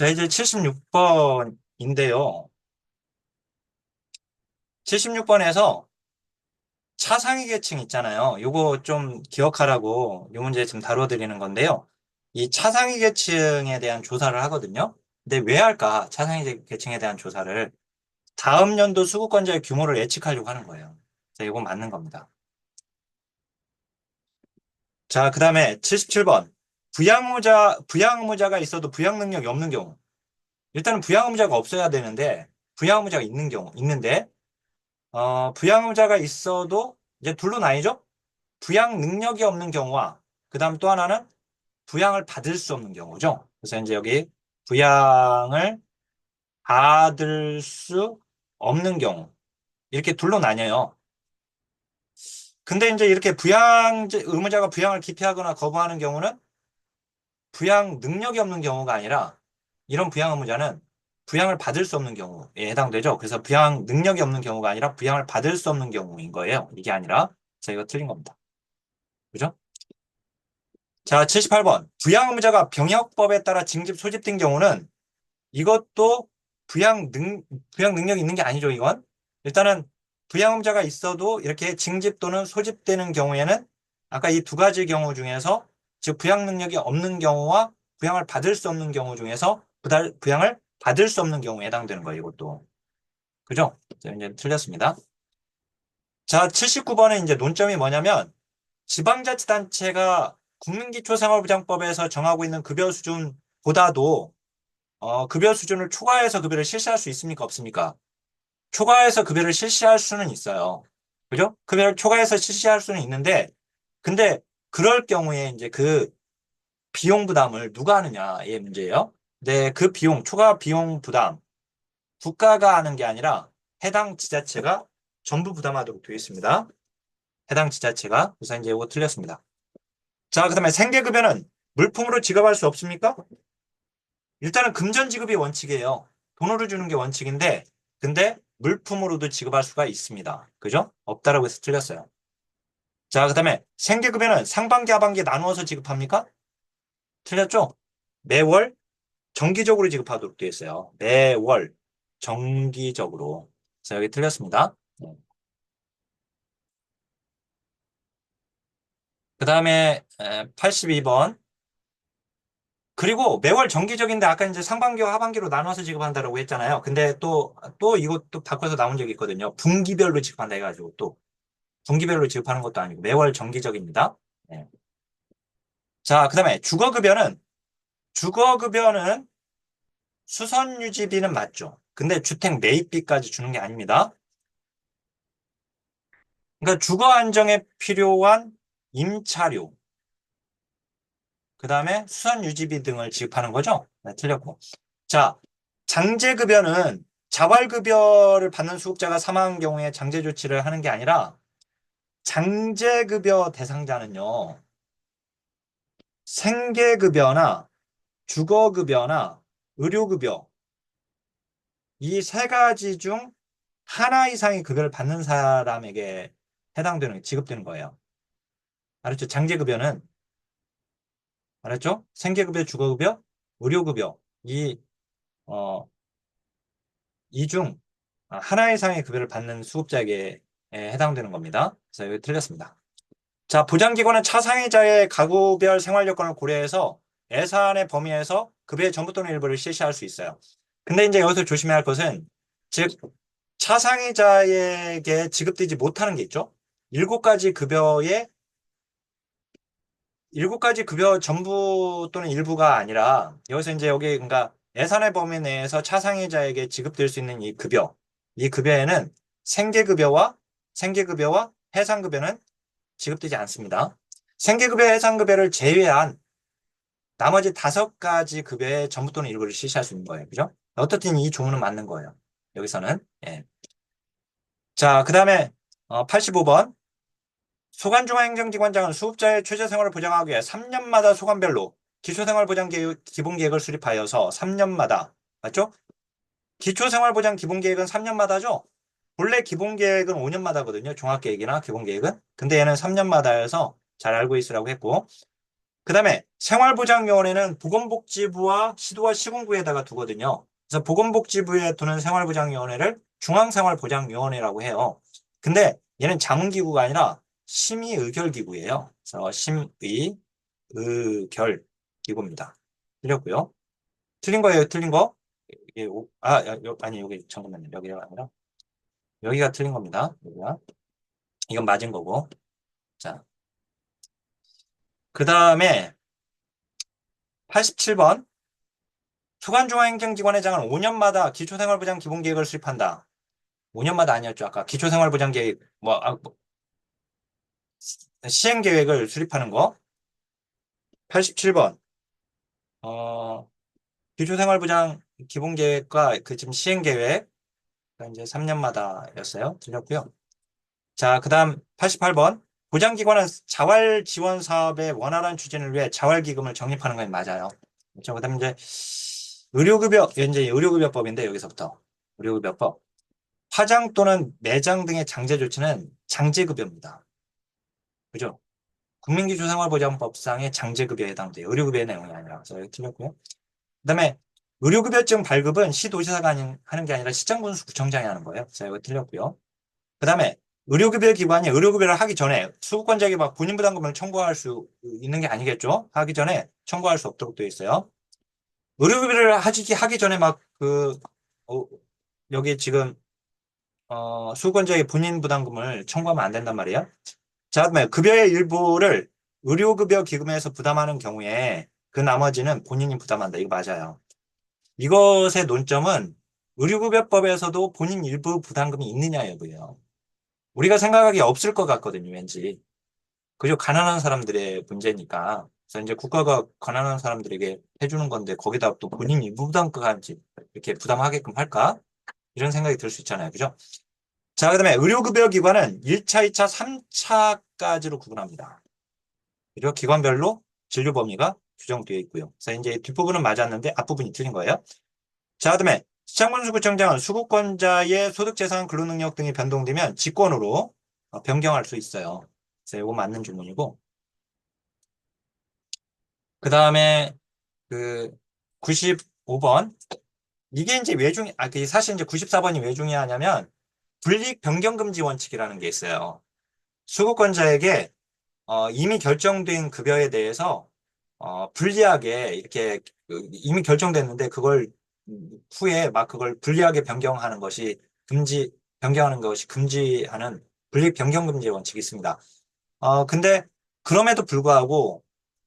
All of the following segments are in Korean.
자, 이제 76번인데요. 76번에서 차상위 계층 있잖아요. 요거 좀 기억하라고 이 문제 지금 다뤄드리는 건데요. 이 차상위 계층에 대한 조사를 하거든요. 근데 왜 할까? 차상위 계층에 대한 조사를 다음 연도 수급권자의 규모를 예측하려고 하는 거예요. 자, 이건 맞는 겁니다. 자, 그 다음에 77번. 부양의무자, 부양의무자가 있어도 부양 능력이 없는 경우. 일단은 부양의무자가 없어야 되는데, 부양의무자가 있는 경우, 있는데, 어, 부양의무자가 있어도 이제 둘로 나뉘죠? 부양 능력이 없는 경우와, 그 다음 또 하나는 부양을 받을 수 없는 경우죠. 그래서 이제 여기 부양을 받을 수 없는 경우. 이렇게 둘로 나뉘어요. 근데 이제 이렇게 부양, 의무자가 부양을 기피하거나 거부하는 경우는 부양 능력이 없는 경우가 아니라 이런 부양 의무자는 부양을 받을 수 없는 경우에 해당되죠. 그래서 부양 능력이 없는 경우가 아니라 부양을 받을 수 없는 경우인 거예요. 이게 아니라 저희가 틀린 겁니다. 그죠? 자, 78번. 부양 의무자가 병역법에 따라 징집 소집된 경우는 이것도 부양 능, 부양 능력이 있는 게 아니죠, 이건. 일단은 부양 의무자가 있어도 이렇게 징집 또는 소집되는 경우에는 아까 이 두 가지 경우 중에서 즉 부양 능력이 없는 경우와 부양을 받을 수 없는 경우 중에서 부양을 받을 수 없는 경우에 해당되는 거예요, 이것도. 그죠? 자, 이제 틀렸습니다. 자, 79번에 이제 논점이 뭐냐면 지방자치단체가 국민기초생활보장법에서 정하고 있는 급여 수준보다도 어, 급여 수준을 초과해서 급여를 실시할 수 있습니까? 없습니까? 초과해서 급여를 실시할 수는 있어요. 그죠? 급여를 초과해서 실시할 수는 있는데, 근데 그럴 경우에 이제 그 비용 부담을 누가 하느냐의 문제예요. 네, 그 비용, 초과 비용 부담, 국가가 하는 게 아니라 해당 지자체가 전부 부담하도록 되어 있습니다. 해당 지자체가. 그래서 이제 이거 틀렸습니다. 자, 그 다음에 생계급여는 물품으로 지급할 수 없습니까? 일단은 금전 지급이 원칙이에요. 돈으로 주는 게 원칙인데, 근데 물품으로도 지급할 수가 있습니다. 그죠? 없다라고 해서 틀렸어요. 자, 그 다음에 생계급여는 상반기, 하반기 나누어서 지급합니까? 틀렸죠? 매월 정기적으로 지급하도록 되어 있어요. 매월 정기적으로. 자, 여기 틀렸습니다. 네. 그 다음에 82번 그리고 매월 정기적인데 아까 이제 상반기와 하반기로 나눠서 지급한다고 했잖아요. 근데 또, 또 이것도 바꿔서 나온 적이 있거든요. 분기별로 지급한다 해가지고 또 분기별로 지급하는 것도 아니고 매월 정기적입니다. 네. 자, 그 다음에 주거급여는 주거급여는 수선유지비는 맞죠. 근데 주택 매입비까지 주는 게 아닙니다. 그러니까 주거 안정에 필요한 임차료, 그 다음에 수선 유지비 등을 지급하는 거죠. 네, 틀렸고. 자, 장제급여는 자활급여를 받는 수급자가 사망한 경우에 장제 조치를 하는 게 아니라 장제급여 대상자는요. 생계급여나 주거급여나 의료급여 이 세 가지 중 하나 이상의 급여를 받는 사람에게 해당되는 지급되는 거예요. 알았죠? 장제급여는 알았죠? 생계급여, 주거급여, 의료급여 이 어, 이중 하나 이상의 급여를 받는 수급자에게 해당되는 겁니다. 그래서 여기 틀렸습니다. 자, 보장기관은 차상위자의 가구별 생활 여건을 고려해서 예산의 범위에서 급여의 전부 또는 일부를 실시할 수 있어요. 근데 이제 여기서 조심해야 할 것은 즉 차상위자에게 지급되지 못하는 게 있죠. 일곱 가지 급여의 일곱 가지 급여 전부 또는 일부가 아니라 여기서 이제 여기 그러니까 예산의 범위 내에서 차상위자에게 지급될 수 있는 이 급여, 이 급여에는 생계급여와 생계급여와 해상급여는 지급되지 않습니다. 생계급여, 해상급여를 제외한 나머지 다섯 가지 급여의 전부 또는 일부를 실시할 수 있는 거예요. 그죠? 어떻든 이 조문은 맞는 거예요. 여기서는. 예. 자, 그 다음에 85번. 소관중앙행정기관장은 수급자의 최저생활을 보장하기 위해 3년마다 소관별로 기초생활보장계획, 기본계획을 수립하여서 3년마다 맞죠? 기초생활보장 기본계획은 3년마다죠? 원래 기본 계획은 5년마다거든요. 종합 계획이나 기본 계획은. 근데 얘는 3년마다 해서 잘 알고 있으라고 했고 그 다음에 생활보장요원에는 보건복지부와 시도와 시군구에다가 두거든요. 그래서 보건복지부에 두는 생활보장위원회를 중앙생활보장위원회라고 해요. 근데 얘는 자문기구가 아니라 심의의결기구예요. 그래서 심의의결기구입니다. 틀렸고요. 틀린 거예요, 틀린 거? 아, 야, 요- 아니 여기 잠깐만요. 여기가 아니라 여기가 틀린 겁니다. 여기가 이건 맞은 거고. 자, 그 다음에 87번 휴관중앙행정기관회장은 5년마다 기초생활보장 기본계획을 수립한다. 5년마다 아니었죠. 아까 기초생활보장 계획 뭐, 아, 뭐 시행계획을 수립하는 거. 87번 어, 기초생활보장 기본계획과 그 지금 시행계획 이제 3년마다였어요. 틀렸고요. 자, 그 다음 88번 보장기관은 자활 지원 사업의 원활한 추진을 위해 자활기금을 적립하는 건 맞아요. 그렇죠. 그 다음 이제 의료급여, 이제 의료급여법인데 여기서부터 의료급여법. 화장 또는 매장 등의 장제 조치는 장제급여입니다. 그죠? 국민기초생활보장법상의 장제급여에 해당돼요. 의료급여의 내용이 아니라. 그래서 틀렸고요. 그 다음에 의료급여증 발급은 시도지사가 하는 게 아니라 시장군수 구청장이 하는 거예요. 그래서 이거 틀렸고요. 그 다음에 의료급여 기관이 의료급여를 하기 전에 수급권자에게 막 본인 부담금을 청구할 수 있는 게 아니겠죠? 하기 전에 청구할 수 없도록 되어 있어요. 의료급여를 하기, 하기 전에 막 그, 어, 여기 지금, 어, 수급권자에게 본인 부담금을 청구하면 안 된단 말이에요. 자, 그다음에 급여의 일부를 의료급여 기금에서 부담하는 경우에 그 나머지는 본인이 부담한다. 이거 맞아요. 이것의 논점은 의료급여법에서도 본인 일부 부담금이 있느냐 여부예요. 우리가 생각하기 없을 것 같거든요, 왠지. 그저 가난한 사람들의 문제니까. 그래서 이제 국가가 가난한 사람들에게 해주는 건데 거기다 또 본인이 일부 부담까지 이렇게 부담하게끔 할까? 이런 생각이 들 수 있잖아요. 그죠? 자, 그 다음에 의료급여 기관은 1차, 2차, 3차까지로 구분합니다. 그리고 기관별로 진료 범위가 규정되어 있고요. 그래서 이제 뒷부분은 맞았는데 앞부분이 틀린 거예요. 자, 그 다음에 시장군수구청장은 수급권자의 소득재산 근로능력 등이 변동되면 직권으로 어, 변경할 수 있어요. 그래서 이거 맞는 질문이고. 그 다음에 그 95번 이게 이제 왜 중요, 아, 그 사실 이제 94번이 왜 중요하냐면 불이익 변경 금지 원칙이라는 게 있어요. 수급권자에게 어, 이미 결정된 급여에 대해서 어, 불리하게 이렇게 그 이미 결정됐는데 그걸 후에 막 그걸 불리하게 변경하는 것이 금지 변경하는 것이 금지하는 불이익 변경 금지 원칙이 있습니다. 어, 근데 그럼에도 불구하고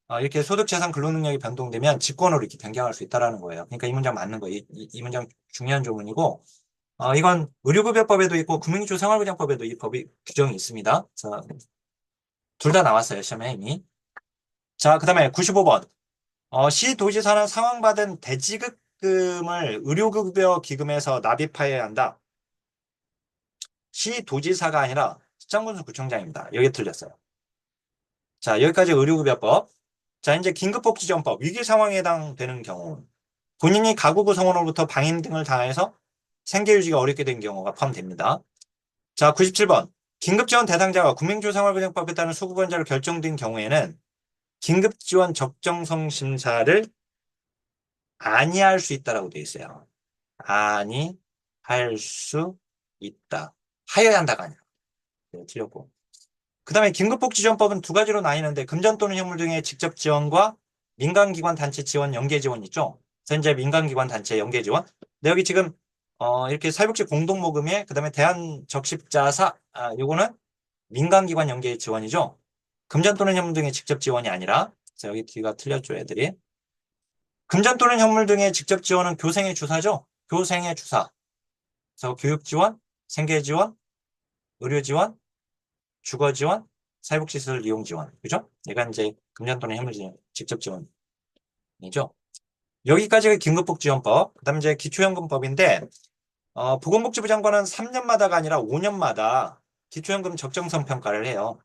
어, 이렇게 소득 재산 근로 능력이 변동되면 직권으로 이렇게 변경할 수 있다라는 거예요. 그러니까 이 문장 맞는 거예요. 이, 이, 이 문장 중요한 조문이고 어, 이건 의료급여법에도 있고 국민기초 생활보장법에도 이 법이 규정이 있습니다. 둘 다 나왔어요. 시험에 이미. 자, 그 다음에 95번. 어, 시 도지사는 상황받은 대지급금을 의료급여 기금에서 납입하여야 한다. 시 도지사가 아니라 시장군수 구청장입니다. 여기 틀렸어요. 자, 여기까지 의료급여법. 자, 이제 긴급복지전법. 위기 상황에 해당되는 경우. 본인이 가구 구성원으로부터 방임 등을 당해서 생계유지가 어렵게 된 경우가 포함됩니다. 자, 97번. 긴급지원 대상자가 국민조생활보장법에 따른 수급원자로 결정된 경우에는 긴급지원 적정성 심사를 아니할 수 있다라고 되어 있어요. 아니 할 수 있다. 하여야 한다가 아니라. 네, 틀렸고. 그 다음에 긴급복지지원법은 두 가지로 나뉘는데 금전 또는 현물 등의 직접 지원과 민간기관 단체 지원 연계 지원 있죠. 이제 민간기관 단체 연계 지원. 근데 여기 지금 어, 이렇게 사회복지 공동모금회 그다음에 대한적십자사 아, 요거는 민간기관 연계 지원이죠. 금전 또는 현물 등의 직접 지원이 아니라 그래서 여기 뒤가 틀렸죠 애들이. 금전 또는 현물 등의 직접 지원은 교생의 주사죠. 교생의 주사. 그래서 교육 지원, 생계 지원, 의료 지원, 주거 지원, 사회복지시설 이용 지원. 그죠? 얘가 이제 금전 또는 현물 지원, 직접 지원이죠. 여기까지가 긴급복지원법. 그 다음에 이제 기초연금법인데, 어, 보건복지부 장관은 3년마다가 아니라 5년마다 기초연금 적정성 평가를 해요.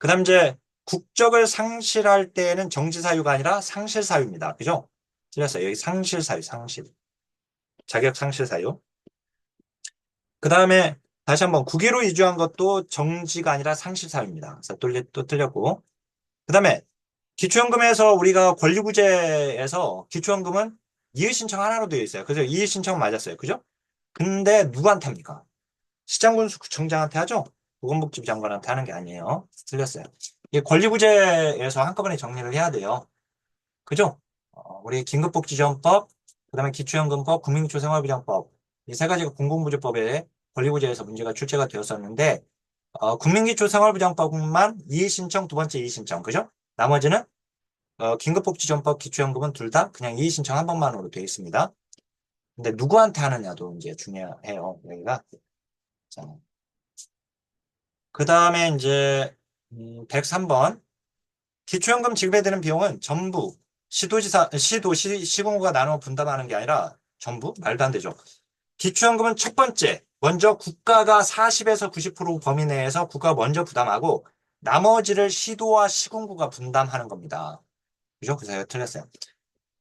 그 다음 이제 국적을 상실할 때에는 정지사유가 아니라 상실사유입니다. 그죠? 틀렸어요. 여기 상실사유, 상실. 자격 상실사유. 그 다음에 다시 한번 국외로 이주한 것도 정지가 아니라 상실사유입니다. 그래서 또, 또 틀렸고. 그 다음에 기초연금에서 우리가 권리구제에서 기초연금은 이의신청 하나로 되어 있어요. 그래서 이의신청 맞았어요. 그죠? 근데 누구한테 합니까? 시장군수청장한테 하죠? 보건복지부 장관한테 하는 게 아니에요. 틀렸어요. 이 권리구제에서 한꺼번에 정리를 해야 돼요. 그죠? 어, 우리 긴급복지지원법, 그 다음에 기초연금법, 국민기초 생활보장법 이 세 가지가 공공부조법에 권리구제에서 문제가 출제가 되었었는데 어, 국민기초 생활보장법만 이의신청, 두 번째 이의신청, 그죠? 나머지는 어, 긴급복지지원법, 기초연금은 둘 다 그냥 이의신청 한 번만으로 되어 있습니다. 근데 누구한테 하느냐도 이제 중요해요. 여기가. 자. 그 다음에 이제 음, 103번 기초연금 지급에 드는 비용은 전부 시도지사, 시도시, 시공구가 나눠 분담하는 게 아니라 전부 말도 안 되죠. 기초연금은 첫 번째 먼저 국가가 40에서 90% 범위 내에서 국가가 먼저 부담하고 나머지를 시도와 시군구가 분담하는 겁니다. 그죠? 그래서 틀렸어요.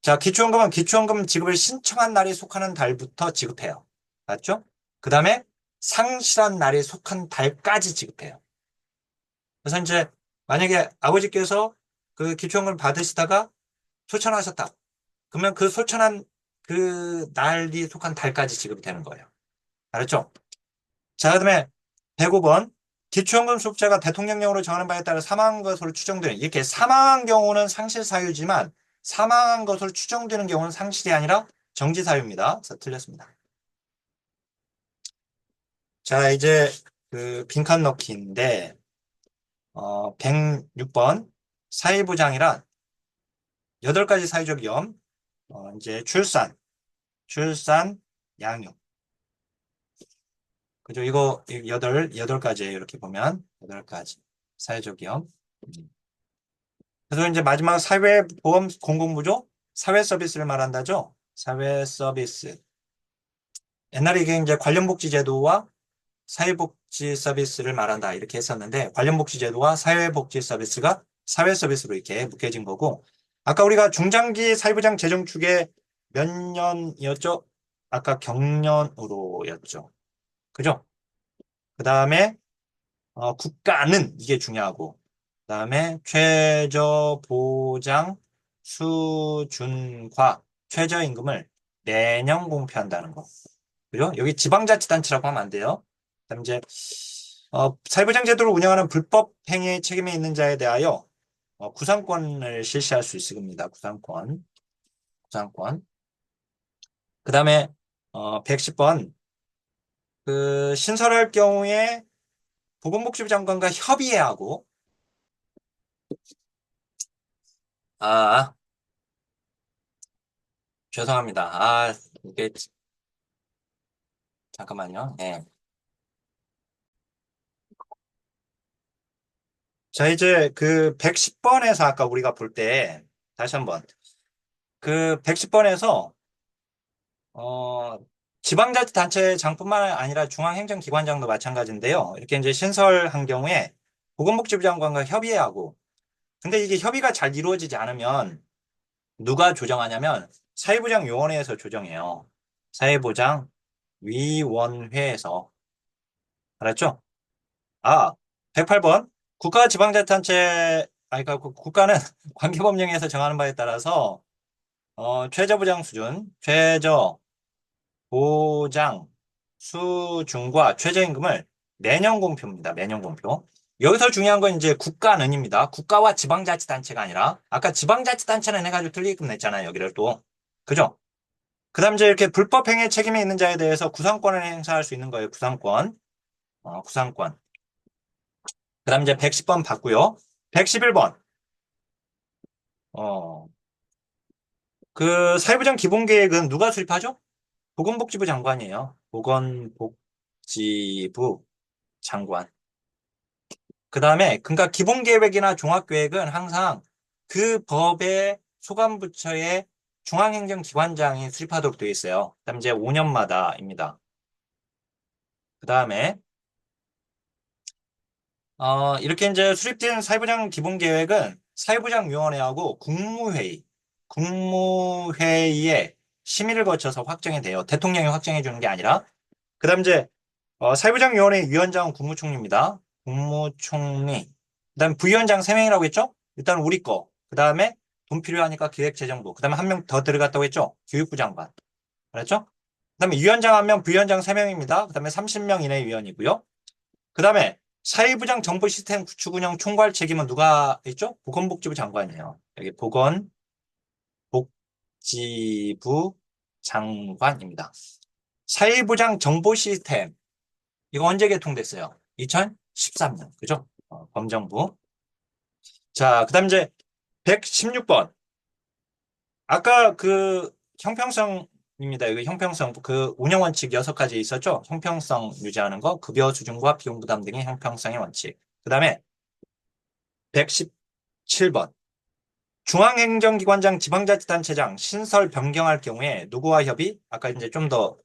자, 기초연금은 기초연금 지급을 신청한 날이 속하는 달부터 지급해요. 맞죠? 그 다음에 상실한 날이 속한 달까지 지급해요. 그래서 이제 만약에 아버지께서 그 기초연금을 받으시다가 소천하셨다. 그러면 그 소천한 그 날이 속한 달까지 지급이 되는 거예요. 알았죠? 자, 그 다음에 105번. 기초연금 수급자가 대통령령으로 정하는 바에 따라 사망한 것으로 추정되는 이렇게 사망한 경우는 상실 사유지만 사망한 것으로 추정되는 경우는 상실이 아니라 정지 사유입니다. 그래서 틀렸습니다. 자, 이제 그 빈칸 넣기인데 어, 106번 사회보장이란 8가지 사회적 위험 어, 이제 출산, 출산, 양육 그죠? 이거 여덟 여덟 가지예요. 이렇게 보면 여덟 가지 사회적 위험. 그래서 이제 마지막 사회보험 공공부조 사회 서비스를 말한다죠. 사회 서비스. 옛날에 이게 이제 관련 복지제도와 사회복지 서비스를 말한다 이렇게 했었는데 관련 복지제도와 사회복지 서비스가 사회 서비스로 이렇게 묶여진 거고 아까 우리가 중장기 사회보장 재정 축에 몇 년이었죠? 아까 경년으로였죠. 그죠? 그 다음에 어, 국가는 이게 중요하고 그 다음에 최저보장 수준과 최저임금을 매년 공표한다는 거. 그죠? 여기 지방자치단체라고 하면 안 돼요. 그 다음 이제 어, 사회보장 제도를 운영하는 불법 행위 책임이 있는 자에 대하여 어, 구상권을 실시할 수 있습니다. 구상권. 구상권. 그 다음에 어, 110번 그 신설할 경우에 보건복지부 장관과 협의해야 하고 아 죄송합니다. 아 이게 잠깐만요. 네. 자 이제 그 110번에서 아까 우리가 볼 때 다시 한번 그 110번에서 어 지방자치단체장뿐만 아니라 중앙행정기관장도 마찬가지인데요. 이렇게 이제 신설한 경우에 보건복지부 장관과 협의해야 하고 근데 이게 협의가 잘 이루어지지 않으면 누가 조정하냐면 사회보장위원회에서 조정해요. 사회보장 위원회에서 알았죠? 아, 108번 국가 지방자치단체 아니 그러니까 국가는 관계법령에서 정하는 바에 따라서 어, 최저보장 수준, 최저 보장 수준과 최저임금을 매년 공표입니다. 매년 공표. 여기서 중요한 건 이제 국가는입니다. 국가와 지방자치단체가 아니라 아까 지방자치단체는 해가지고 틀리게끔 냈잖아요. 여기를 또. 그죠? 그 다음 이제 이렇게 불법 행위 책임이 있는 자에 대해서 구상권을 행사할 수 있는 거예요. 구상권. 어, 구상권. 그 다음 이제 110번 봤고요. 111번. 어, 그 사회부장 기본계획은 누가 수립하죠? 보건복지부 장관이에요. 보건복지부 장관. 그 다음에 그러니까 기본계획이나 종합계획은 항상 그 법의 소관부처의 중앙행정기관장이 수립하도록 되어 있어요. 그 다음 이제 5년마다입니다. 그 다음에 어, 이렇게 이제 수립된 사회부장 기본 계획은 사회부장 위원회하고 국무회의, 국무회의에 심의를 거쳐서 확정이 돼요. 대통령이 확정해 주는 게 아니라. 그 다음 이제 어, 사회부장 위원회 위원장은 국무총리입니다. 국무총리. 그 다음 부위원장 3명이라고 했죠? 일단 우리 거. 그 다음에 돈 필요하니까 기획재정부. 그 다음에 한 명 더 들어갔다고 했죠? 교육부 장관. 알았죠? 그 다음에 위원장 한 명, 부위원장 세 명입니다. 그 다음에 30명 이내 위원이고요. 그 다음에 사회부장 정보 시스템 구축 운영 총괄 책임은 누가 있죠? 보건복지부 장관이에요. 여기 보건복지부 장관입니다. 사회부장 정보 시스템 이거 언제 개통됐어요? 2013년 그죠? 어, 범정부 자, 그 다음 이제 116번. 아까 그 형평성 입니다. 여기 형평성, 그 운영 원칙 6가지 있었죠? 형평성 유지하는 거, 급여 수준과 비용 부담 등의 형평성의 원칙. 그 다음에 117번. 중앙행정기관장 지방자치단체장 신설 변경할 경우에 누구와 협의? 아까 이제 좀 더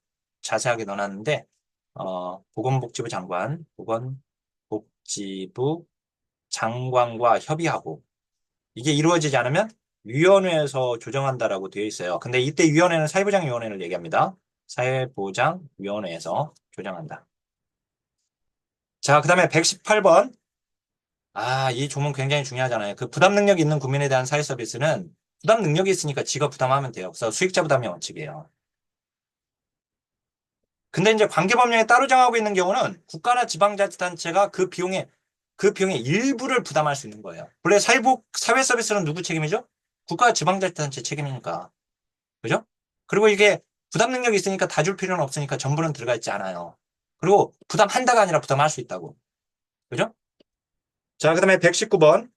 자세하게 넣어놨는데, 어, 보건복지부 장관, 보건복지부 장관과 협의하고 이게 이루어지지 않으면 위원회에서 조정한다라고 되어 있어요. 근데 이때 위원회는 사회보장위원회를 얘기합니다. 사회보장위원회에서 조정한다. 자, 그 다음에 118번. 아, 이 조문 굉장히 중요하잖아요. 그 부담 능력이 있는 국민에 대한 사회 서비스는 부담 능력이 있으니까 지가 부담하면 돼요. 그래서 수익자 부담의 원칙이에요. 근데 이제 관계법령에 따로 정하고 있는 경우는 국가나 지방자치단체가 그 비용에 그 비용의 일부를 부담할 수 있는 거예요. 원래 사회복, 사회 서비스는 누구 책임이죠? 국가 지방자치단체 책임이니까. 그죠? 그리고 이게 부담 능력이 있으니까 다 줄 필요는 없으니까 전부는 들어가 있지 않아요. 그리고 부담한다가 아니라 부담할 수 있다고. 그죠? 자, 그 다음에 119번.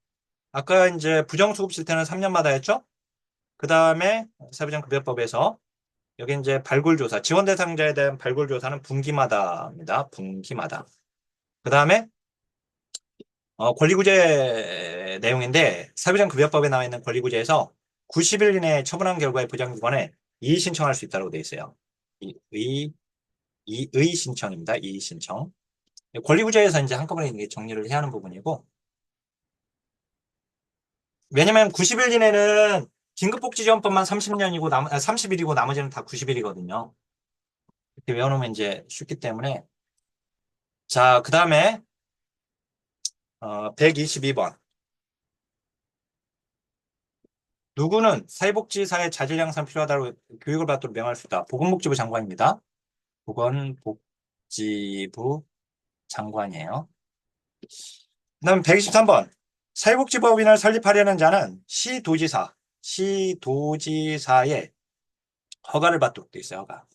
아까 이제 부정수급 실태는 3년마다 했죠? 그 다음에 사회부장급여법에서 여기 이제 발굴조사, 지원 대상자에 대한 발굴조사는 분기마다입니다. 분기마다. 그 다음에 어, 권리구제 내용인데 사회부장급여법에 나와 있는 권리구제에서 90일 이내에 처분한 결과에 보장기관에 이의 신청할 수 있다고 되어 있어요. 이, 이의 신청입니다. 이의 신청. 권리구제에서 이제 한꺼번에 정리를 해야 하는 부분이고 왜냐면 90일 이내는 긴급복지지원법만 30년이고 남, 30일이고 나머지는 다 90일이거든요. 이렇게 외워놓으면 이제 쉽기 때문에 자, 그 다음에 어, 122번. 누구는 사회복지사의 자질 향상 필요하다고 교육을 받도록 명할 수 있다. 보건복지부 장관입니다. 보건복지부 장관이에요. 그 다음 123번. 사회복지법인을 설립하려는 자는 시도지사, 시도지사의 허가를 받도록 되어 있어요. 허가.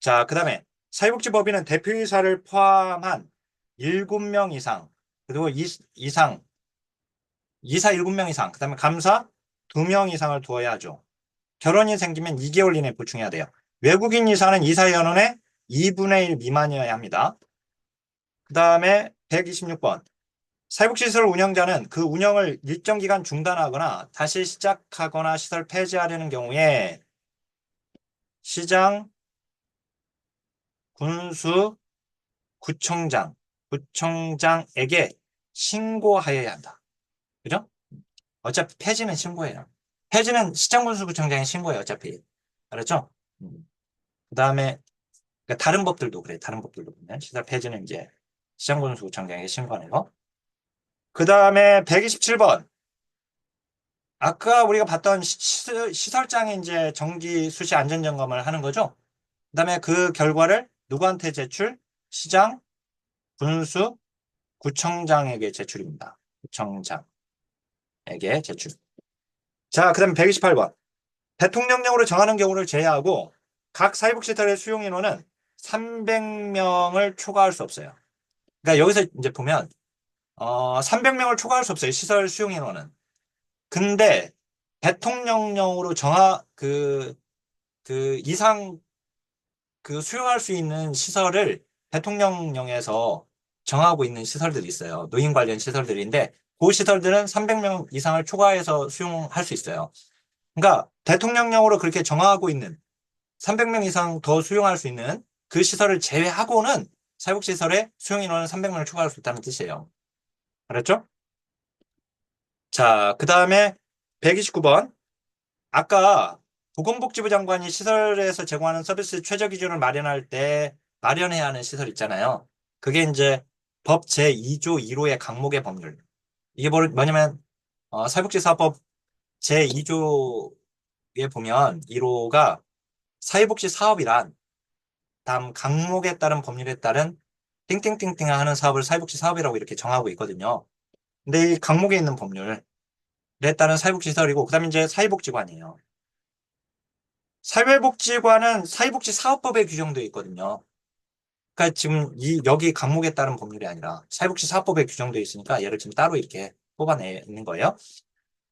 자, 그 다음에 사회복지법인은 대표이사를 포함한 7명 이상 그리고 이, 이상 이사 7명 이상 그 다음에 감사 2명 이상을 두어야 하죠. 결혼이 생기면 2개월 이내에 보충해야 돼요. 외국인 이사는 이사 연원의 2분의 1 미만이어야 합니다. 그 다음에 126번 사회복지시설 운영자는 그 운영을 일정 기간 중단하거나 다시 시작하거나 시설 폐지하려는 경우에 시장, 군수, 구청장, 구청장에게 신고하여야 한다. 그죠? 어차피 폐지는 신고해요. 폐지는 시장군수구청장이 신고해요. 어차피. 알았죠? 음. 그 다음에 그러니까 다른 법들도 그래. 다른 법들도 보면 시설 폐지는 이제 시장군수구청장에게 신고하는 거. 그 다음에 127번. 아까 우리가 봤던 시 설장에 이제 정기 수시 안전점검을 하는 거죠. 그 다음에 그 결과를 누구한테 제출? 시장, 군수, 구청장에게 제출입니다. 구청장에게 제출. 자, 그 다음에 128번. 대통령령으로 정하는 경우를 제외하고 각 사회복지시설의 수용 인원은 300명을 초과할 수 없어요. 그러니까 여기서 이제 보면 어, 300명을 초과할 수 없어요. 시설 수용 인원은. 근데 대통령령으로 정하 그, 그 이상 그 수용할 수 있는 시설을 대통령령에서 정하고 있는 시설들이 있어요. 노인 관련 시설들인데 그 시설들은 300명 이상을 초과해서 수용할 수 있어요. 그러니까 대통령령으로 그렇게 정하고 있는 300명 이상 더 수용할 수 있는 그 시설을 제외하고는 사회복지시설의 수용 인원은 300명을 초과할 수 있다는 뜻이에요. 알았죠? 자, 그 다음에 129번. 아까 보건복지부 장관이 시설에서 제공하는 서비스 최저 기준을 마련할 때 마련해야 하는 시설 있잖아요. 그게 이제 법 제2조 1호의 강목의 법률. 이게 뭐, 뭐냐면 어, 사회복지사법 제2조에 보면 1호가 사회복지 사업이란 다음 강목에 따른 법률에 따른 띵띵띵띵 하는 사업을 사회복지 사업이라고 이렇게 정하고 있거든요. 근데 이 강목에 있는 법률에 따른 사회복지시설이고 그 다음에 이제 사회복지관이에요. 사회복지관은 사회복지 사업법에 규정되어 있거든요. 그러니까 지금 이 여기 강목에 따른 법률이 아니라 사회복지사업법에 규정되어 있으니까 얘를 지금 따로 이렇게 뽑아내는 거예요.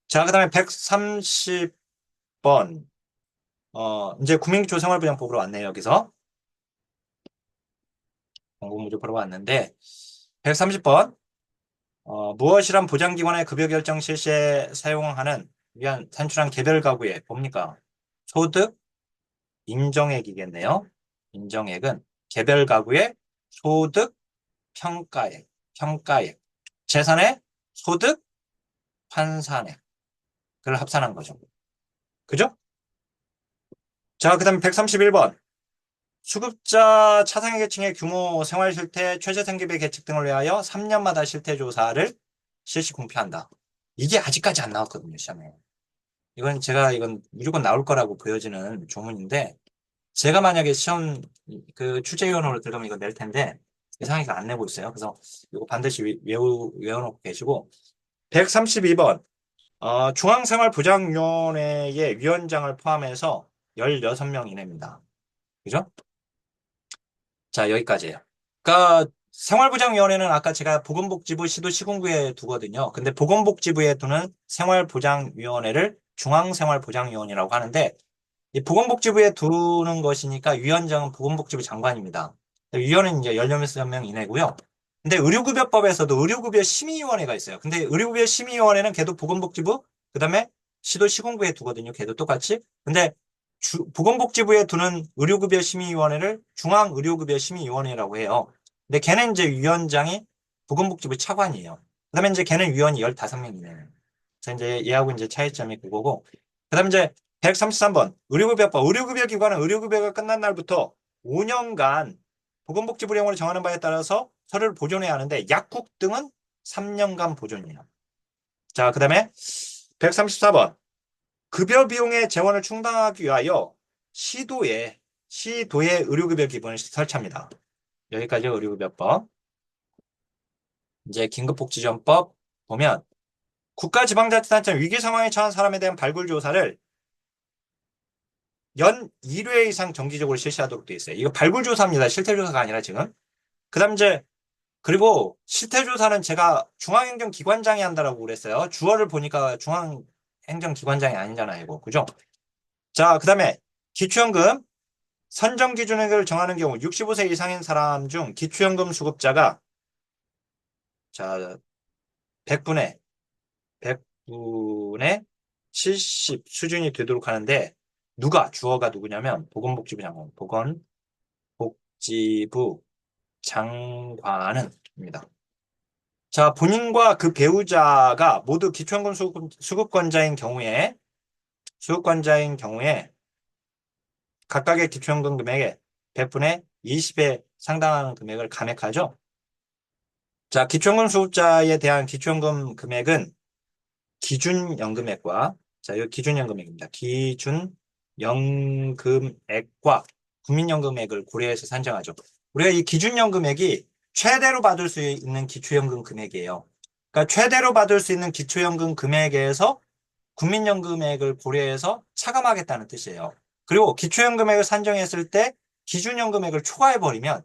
자, 그 다음에 130번 어, 이제 국민기초생활보장법으로 왔네요, 여기서. 공공무조법으로 왔는데 130번 어, 무엇이란 보장기관의 급여 결정 실시에 사용하는 위한 산출한 개별 가구의 뭡니까? 소득 인정액이겠네요. 인정액은 개별 가구의 소득 평가액, 평가액, 재산의 소득 환산액, 그걸 합산한 거죠. 그죠? 자, 그 다음에 131번. 수급자 차상위 계층의 규모, 생활 실태, 최저 생계비 계측 등을 위하여 3년마다 실태 조사를 실시 공표한다. 이게 아직까지 안 나왔거든요, 시험에. 이건 제가 이건 무조건 나올 거라고 보여지는 조문인데 제가 만약에 시험 그 출제위원으로 들어가면 이거 낼 텐데 예상이가 안 내고 있어요. 그래서 이거 반드시 외우, 외워놓고 계시고 132번 어, 중앙생활보장위원회의 위원장을 포함해서 16명 이내입니다. 그죠? 자, 여기까지예요. 그러니까 생활보장위원회는 아까 제가 보건복지부 시도 시군구에 두거든요. 근데 보건복지부에 두는 생활보장위원회를 중앙생활보장위원회라고 하는데 이 보건복지부에 두는 것이니까 위원장은 보건복지부 장관입니다. 위원은 이제 16명 이내고요. 근데 의료급여법에서도 의료급여 심의위원회가 있어요. 근데 의료급여 심의위원회는 걔도 보건복지부, 그 다음에 시도 시군구에 두거든요. 걔도 똑같이. 근데 주, 보건복지부에 두는 의료급여 심의위원회를 중앙의료급여 심의위원회라고 해요. 근데 걔는 이제 위원장이 보건복지부 차관이에요. 그 다음에 이제 걔는 위원이 15명이네요. 자, 이제 얘하고 이제 차이점이 그거고. 그 다음에 이제 133번. 의료급여법. 의료급여 기관은 의료급여가 끝난 날부터 5년간 보건복지부 령으로 정하는 바에 따라서 서류를 보존해야 하는데 약국 등은 3년간 보존이에요. 자, 그 다음에 134번. 급여 비용의 재원을 충당하기 위하여 시도에 시도의 의료급여 기본을 설치합니다. 여기까지 의료급여법. 이제 긴급복지전법 보면 국가지방자치단체 위기 상황에 처한 사람에 대한 발굴 조사를 연 1회 이상 정기적으로 실시하도록 되어 있어요. 이거 발굴 조사입니다. 실태 조사가 아니라 지금. 그 다음 이제 그리고 실태 조사는 제가 중앙행정기관장이 한다라고 그랬어요. 주어를 보니까 중앙행정기관장이 아니잖아요, 이거. 그죠? 자, 그 다음에 기초연금 선정 기준액을 정하는 경우 65세 이상인 사람 중 기초연금 수급자가 자 100분의 100분의 70 수준이 되도록 하는데 누가 주어가 누구냐면 보건복지부 장관 보건복지부 장관은입니다. 자 본인과 그 배우자가 모두 기초연금 수급, 수급 권자인 경우에 수급권자인 경우에 각각의 기초연금 금액의 100분의 20에 상당하는 금액을 감액하죠. 자, 기초연금 수급자에 대한 기초연금 금액은 기준연금액과 자, 이 기준연금액입니다. 기준 연금액과 국민연금액을 고려해서 산정하죠. 우리가 이 기준연금액이 최대로 받을 수 있는 기초연금 금액이에요. 그러니까 최대로 받을 수 있는 기초연금 금액에서 국민연금액을 고려해서 차감하겠다는 뜻이에요. 그리고 기초연금액을 산정했을 때 기준연금액을 초과해버리면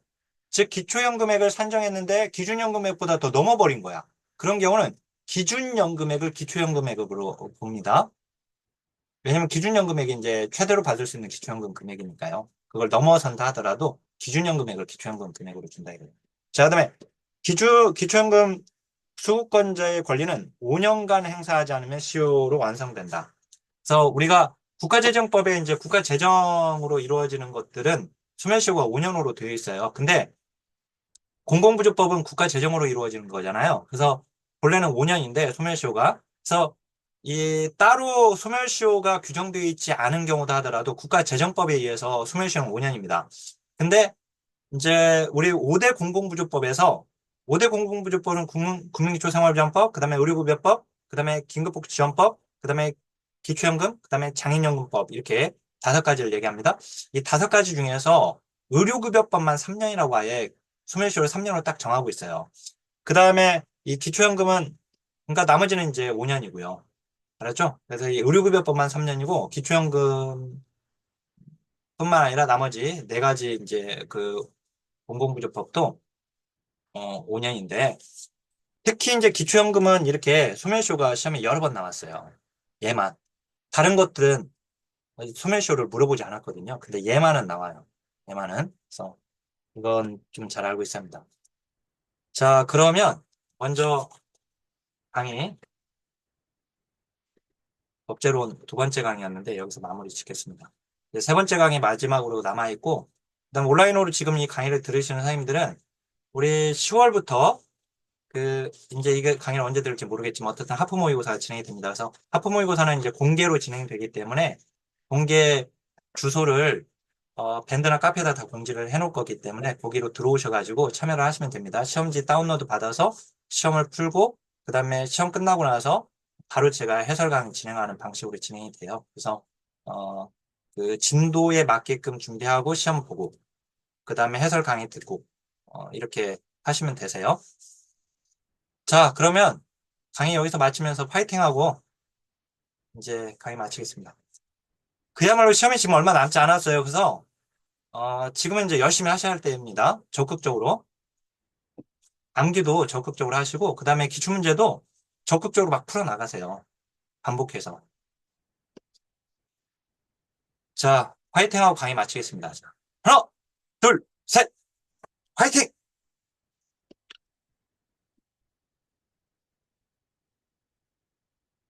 즉 기초연금액을 산정했는데 기준연금액보다 더 넘어버린 거야. 그런 경우는 기준연금액을 기초연금액으로 봅니다. 왜냐면 기준연금액이 이제 최대로 받을 수 있는 기초연금 금액이니까요. 그걸 넘어선다 하더라도 기준연금액을 기초연금 금액으로 준다 이거예요. 자, 그다음에 기초 기초연금 수급권자의 권리는 5년간 행사하지 않으면 시효로 완성된다. 그래서 우리가 국가재정법에 이제 국가재정으로 이루어지는 것들은 수면시효가 5년으로 되어 있어요. 근데 공공부조법은 국가재정으로 이루어지는 거잖아요. 그래서 본래는 5년인데 소멸시효가 그래서 이 따로 소멸시효가 규정되어 있지 않은 경우다 하더라도 국가재정법에 의해서 소멸시효는 5년입니다. 근데 이제 우리 5대 공공부조법에서 5대 공공부조법은 국민, 국민기초 생활보장법, 그 다음에 의료급여법, 그그 다음에 긴급복지지원법, 그 다음에 기초연금, 그 다음에 장애인연금법 이렇게 다섯 가지를 얘기합니다. 이 다섯 가지 중에서 의료급여법만 3년이라고 아예 소멸시효를 3년으로 딱 정하고 있어요. 그 다음에 이 기초연금은 그러니까 나머지는 이제 5년이고요. 알았죠? 그래서 이 의료급여법만 3년이고 기초연금 뿐만 아니라 나머지 네 가지 이제 그 공공부조법도 어 5년인데 특히 이제 기초연금은 이렇게 소멸시효가 시험에 여러 번 나왔어요. 얘만. 다른 것들은 소멸시효를 물어보지 않았거든요. 근데 얘만은 나와요. 얘만은. 그래서 이건 좀 잘 알고 있어야 합니다. 자, 그러면 먼저 강의 법제론 두 번째 강의였는데 여기서 마무리 짓겠습니다. 세 번째 강의 마지막으로 남아있고 그다음 온라인으로 지금 이 강의를 들으시는 선생님들은 우리 10월부터 그 이제 이게 강의를 언제 들을지 모르겠지만 어쨌든 하프 모의고사가 진행이 됩니다. 그래서 하프 모의고사는 이제 공개로 진행되기 때문에 공개 주소를 어, 밴드나 카페에다 다 공지를 해놓을 거기 때문에 거기로 들어오셔가지고 참여를 하시면 됩니다. 시험지 다운로드 받아서 시험을 풀고 그 다음에 시험 끝나고 나서 바로 제가 해설 강의 진행하는 방식으로 진행이 돼요. 그래서 어, 그 진도에 맞게끔 준비하고 시험 보고 그 다음에 해설 강의 듣고 어, 이렇게 하시면 되세요. 자, 그러면 강의 여기서 마치면서 파이팅하고 이제 강의 마치겠습니다. 그야말로 시험이 지금 얼마 남지 않았어요. 그래서 어, 지금은 이제 열심히 하셔야 할 때입니다. 적극적으로. 암기도 적극적으로 하시고 그 다음에 기출문제도 적극적으로 막 풀어나가세요. 반복해서. 자, 화이팅하고 강의 마치겠습니다. 자, 하나, 둘, 셋, 화이팅!